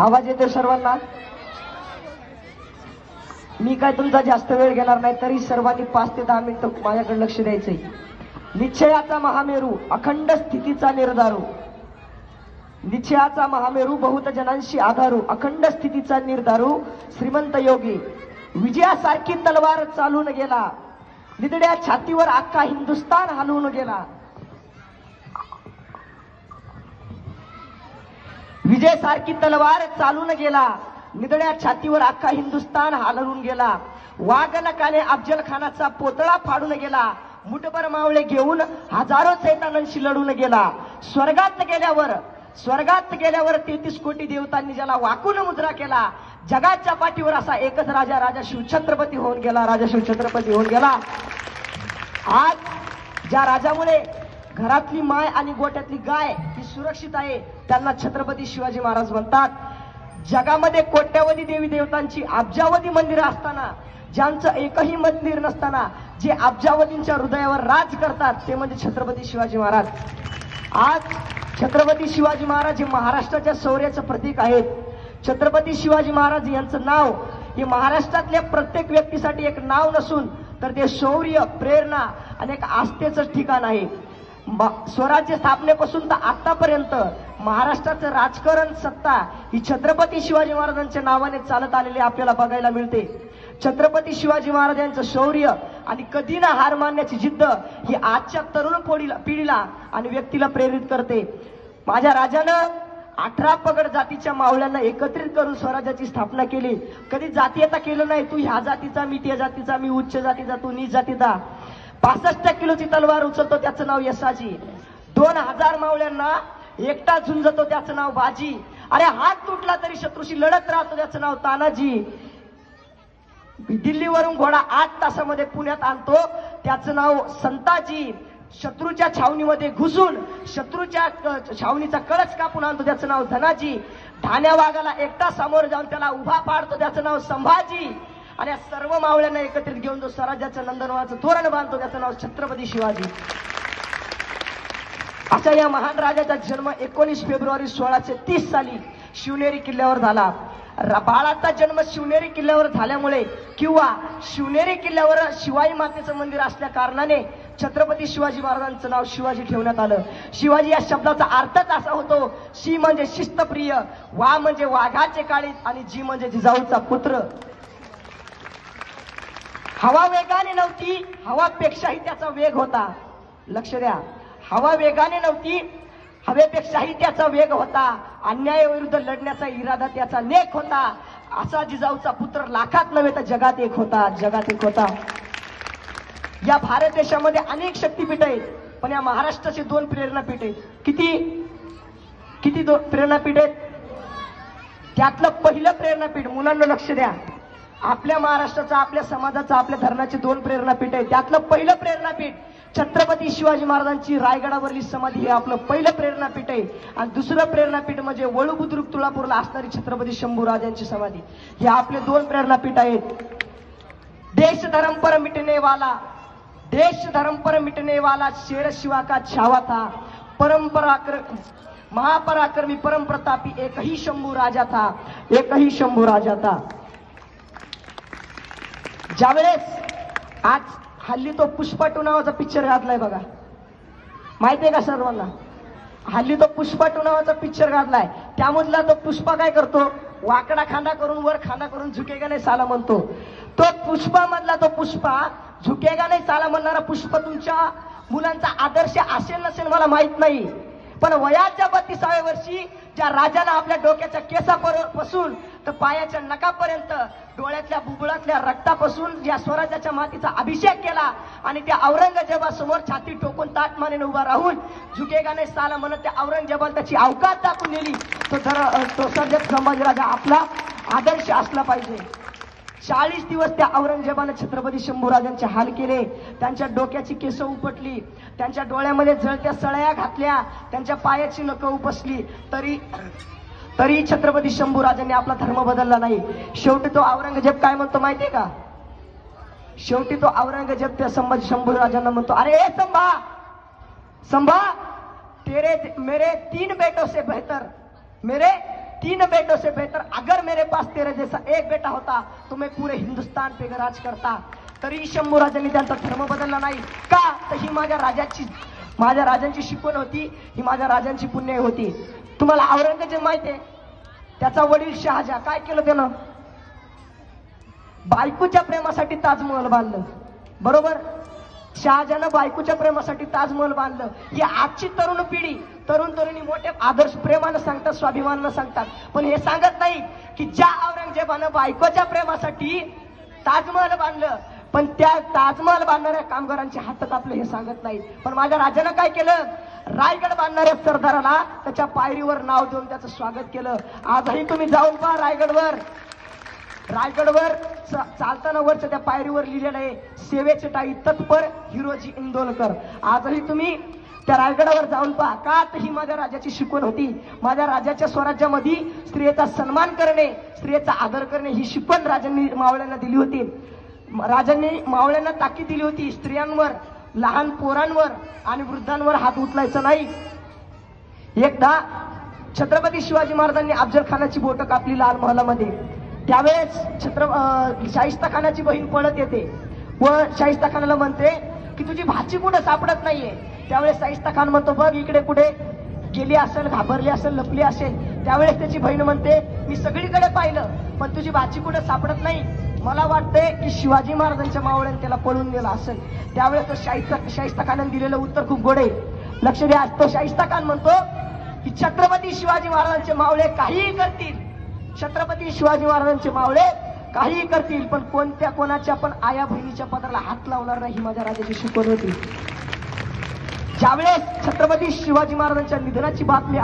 आवाज येतो सर्वांना? मी काय तुमचा जास्त वेळ घेणार नाही तरी सर्वांनी पाच ते दहा मिनिटं माझ्याकडे लक्ष द्यायचंय. निश्चयाचा महामेरू अखंड स्थितीचा निर्धारू. निश्चयाचा महामेरू बहुत जनांशी आधारू अखंड स्थितीचा निर्धारू. श्रीमंत योगी विजयासारखी तलवार चालून गेला. निदड्या छातीवर अख्खा हिंदुस्तान हलवून गेला. विजय सारखी तलवार चालून गेला. निदड्या छातीवर अख्खा हिंदुस्तान हालवून गेला. वाघनकाने अफजल खानाचा पोतळा फाडून गेला. मुठभर मावळे घेऊन हजारो सैतानांशी लढून गेला. स्वर्गात गेल्यावर स्वर्गात गेल्यावर तेहतीस कोटी देवतांनी ज्याला वाकून मुद्रा केला जगाच्या पाठीवर असा एकच राजा राजा शिवछत्रपती होऊन गेला राजा शिवछत्रपती होऊन गेला. आज ज्या राजामुळे घरातली माय आणि गोट्यातली गाय ही सुरक्षित आहे. त्यांना छत्रपती शिवाजी महाराज म्हणतात जगामध्ये कोट्यावधी देवी देवतांची अब्जावधी मंदिरं असताना ज्यांचं एकही मंदिर नसताना जे अब्जावधींच्या हृदयावर राज करतात ते म्हणजे छत्रपती शिवाजी महाराज. आज छत्रपती शिवाजी महाराज हे महाराष्ट्राच्या शौर्याचं प्रतीक आहेत. छत्रपती शिवाजी महाराज यांचं नाव हे महाराष्ट्रातल्या प्रत्येक व्यक्तीसाठी एक नाव नसून तर ते शौर्य प्रेरणा आणि एक आस्थेचं ठिकाण आहे. स्वराज्य स्थापनेपासून तर आतापर्यंत महाराष्ट्राचं राजकारण सत्ता ही छत्रपती शिवाजी महाराजांच्या नावाने चालत आलेली आपल्याला बघायला मिळते. छत्रपती शिवाजी महाराजांचं शौर्य आणि कधी ना हार मानण्याची जिद्द ही आजच्या तरुण पोडीला पिढीला आणि व्यक्तीला प्रेरित करते. माझ्या राजानं अठरा पगड जातीच्या मावळ्यांना एकत्रित करून स्वराज्याची स्थापना केली. कधी जातीयता केलं नाही तू ह्या जातीचा मी त्या जातीचा मी उच्च जातीचा तू नीच जातीचा. पासष्ट किलोची तलवार उचलतो त्याचं नाव यशाजी दोन हजार मावळ्यांना एकटा झुंजतो त्याचं नाव बाजी. अरे हात तुटला तरी शत्रूशी लढत राहतो त्याचं नाव तानाजी. दिल्लीवरून घोडा आठ तासामध्ये पुण्यात आणतो त्याचं नाव संताजी. शत्रूच्या छावणीमध्ये घुसून शत्रूच्या छावणीचा कळच कापून आणतो त्याचं नाव धनाजी. ठाण्या वाघाला एकटा समोर जाऊन त्याला उभा पाडतो त्याचं नाव संभाजी. आणि या सर्व मावळ्यांना एकत्रित घेऊन जो स्वराज्याचं नंदनवाचं तोरण बांधतो त्याचं नाव छत्रपती शिवाजी. अशा या महान राजाचा जन्म एकोणीस फेब्रुवारी सोळाशे तीस साली शिवनेरी किल्ल्यावर झाला. बाळाचा जन्म शिवनेरी किल्ल्यावर झाल्यामुळे किंवा शिवनेरी किल्ल्यावर शिवाई मातेचं मंदिर असल्या कारणाने छत्रपती शिवाजी महाराजांचं नाव शिवाजी ठेवण्यात आलं. शिवाजी या शब्दाचा अर्थच असा होतो शी म्हणजे शिस्तप्रिय वा म्हणजे वाघाचे काळी आणि जी म्हणजे जिजाऊचा पुत्र. हवा वेगाने नव्हती हवापेक्षाही त्याचा वेग होता. लक्ष द्या. हवा वेगाने नव्हती हवेपेक्षाही त्याचा वेग होता. अन्यायाविरुद्ध लढण्याचा इरादा त्याचा नेक होता. असा जिजाऊचा पुत्र लाखात नव्हे तर जगात एक होता जगात एक होता. या भारत देशामध्ये अनेक शक्तीपीठ आहेत पण या महाराष्ट्राचे दोन प्रेरणापीठ आहेत. किती? किती दोन प्रेरणापीठ आहेत? त्यातलं पहिलं प्रेरणापीठ मुलांना लक्ष द्या. आपल्या महाराष्ट्राचं आपल्या समाजाचं आपल्या धरणाची दोन प्रेरणापीठ आहे. त्यातलं पहिलं प्रेरणापीठ छत्रपती शिवाजी महाराजांची रायगडावरली समाधी हे आपलं पहिलं प्रेरणापीठ आहे. आणि दुसरं प्रेरणापीठ म्हणजे वळू बुद्रुक तुळापूरला असणारी छत्रपती शंभूराजांची समाधी. हे आपले दोन प्रेरणापीठ आहेत. देश धर्म पर मिटने वाला देश धर्म पर मिटने वाला शेर शिवा का छावा था. परंपरा महापराक्रमी परम प्रतापी शंभू राजा था. एकही शंभू राजा था. ज्यावेळेस आज हल्ली तो पुष्पा टू नावाचा पिक्चर घातलाय बघा. माहितीये का सर्वांना? हल्ली तो पुष्पा टू नावाचा पिक्चर घातलाय त्यामधला तो पुष्पा काय करतो? वाकडा खांदा करून वर खांदा करून झुकेगा नाही साला म्हणतो. तो पुष्पा मधला तो पुष्पा झुकेगा नाही साला म्हणणारा पुष्प तुमच्या मुलांचा आदर्श असेल नसेल मला माहीत नाही. पण वयाच्या बत्तीसाव्या वर्षी ज्या राजाला आपल्या डोक्याच्या केसापासून तर पायाच्या नकापर्यंत डोळ्यातल्या बुबुळातल्या रक्तापासून या स्वराज्याच्या मातीचा अभिषेक केला आणि त्या औरंगजेबासमोर छाती टोकून ताट मानेने उभा राहून झुकेगाने साला म्हणत त्या औरंगजेबाला त्याची अवकाश दाखवून दिली तो धर तो सर्जक संभाजीराजा आपला आदर्श असला पाहिजे. चाळीस दिवस त्या औरंगजेबाने छत्रपती शंभूराजांचे हाल केले. त्यांच्या डोक्याची केस उपटली. त्यांच्या डोळ्यामध्ये जळत्या सळया घातल्या. त्यांच्या पायाची नख उपसली. तरी तरी छत्रपती शंभूराजांनी आपला धर्म बदलला नाही. शेवटी तो औरंगजेब काय म्हणतो माहितीये का? शेवटी तो औरंगजेब त्या संभाजी शंभूराजांना म्हणतो अरे ए संभा! संभा! तेरे मेरे तीन बेटो से बेहतर. मेरे तीन बेटों से बेहतर अगर मेरे पास तेरे जैसा एक बेटा होता तो मैं पूरे हिंदुस्तान पे राज करता। तरी शंभूराजांनी त्यांचा धर्म बदलला नाही. का? तर ही माझ्या राजाची माझ्या राजांची शिकवण होती. ही माझ्या राजांची पुण्य होती. तुम्हाला औरंगजेब माहिती आहे? त्याचा वडील शहाजा. काय केलं त्यानं? बायकोच्या प्रेमासाठी ताजमहल बांधलं. बरोबर? शहाजानं बायकोच्या प्रेमासाठी ताजमहल बांधलं. ही आजची तरुण पिढी तरुण तरुणी मोठ्या आदर्श प्रेमानं सांगतात स्वाभिमानानं सांगतात. पण हे सांगत नाही की ज्या औरंगजेबानं बायकोच्या प्रेमासाठी ताजमहल बांधलं पण त्या ताजमहल बांधणाऱ्या कामगारांचे हात कापले हे सांगत नाही. पण माझ्या राजानं काय केलं? रायगड बांधणाऱ्या सरदाराला त्याच्या पायरीवर नाव देऊन त्याचं स्वागत केलं. आजही तुम्ही जाऊन पहा रायगडवर. रायगडवर च- चालताना वरच्या त्या पायरीवर लिहिलेलं आहे सेवेचे टाई तत्पर हिरोजी इंदोलकर. आजही तुम्ही त्या रायगडावर जाऊन पहा का तर ही माझ्या राजाची शिकवण होती. माझ्या राजाच्या स्वराज्यामध्ये स्त्रियेचा सन्मान करणे स्त्रियेचा आदर करणे ही शिकवण राजांनी मावळ्यांना दिली होती. राजांनी मावळ्यांना ताकीद दिली होती स्त्रियांवर लहान पोरांवर आणि वृद्धांवर हात उचलायचा नाही. एकदा छत्रपती शिवाजी महाराजांनी अफजल खानाची बोटं कापली लाल महालामध्ये. त्यावेळेस छत्र शाहिस्ता खानाची बहीण पळत येते. व शाहिस्ता खानाला म्हणते की तुझी भाची कुठं सापडत नाहीये. त्यावेळेस शाहिस्ता खान म्हणतो बघ इकडे कुठे गेली असेल घाबरली असेल लपली असेल. त्यावेळेस त्याची बहीण म्हणते मी सगळीकडे पाहिलं पण तुझी भाची कुठं सापडत नाही. मला वाटतंय की शिवाजी महाराजांच्या मावळ्याने त्याला पळून गेला असेल. त्यावेळेस तो शाहिस्ता शाहिस्ता खानाने दिलेलं उत्तर खूप गोड आहे. लक्ष द्या तो शाहिस्ता खान म्हणतो की छत्रपती शिवाजी महाराजांचे मावळे काहीही करतील छत्रपती शिवाजी महाराजांचे मावळे काहीही करतील पण कोणत्या कोणाच्या पण आया बहिणीच्या पदाला हात लावणार नाही ही माझ्या राजाची शिकवण होती. ज्यावेळेस छत्रपती शिवाजी महाराजांच्या निधनाची बातमी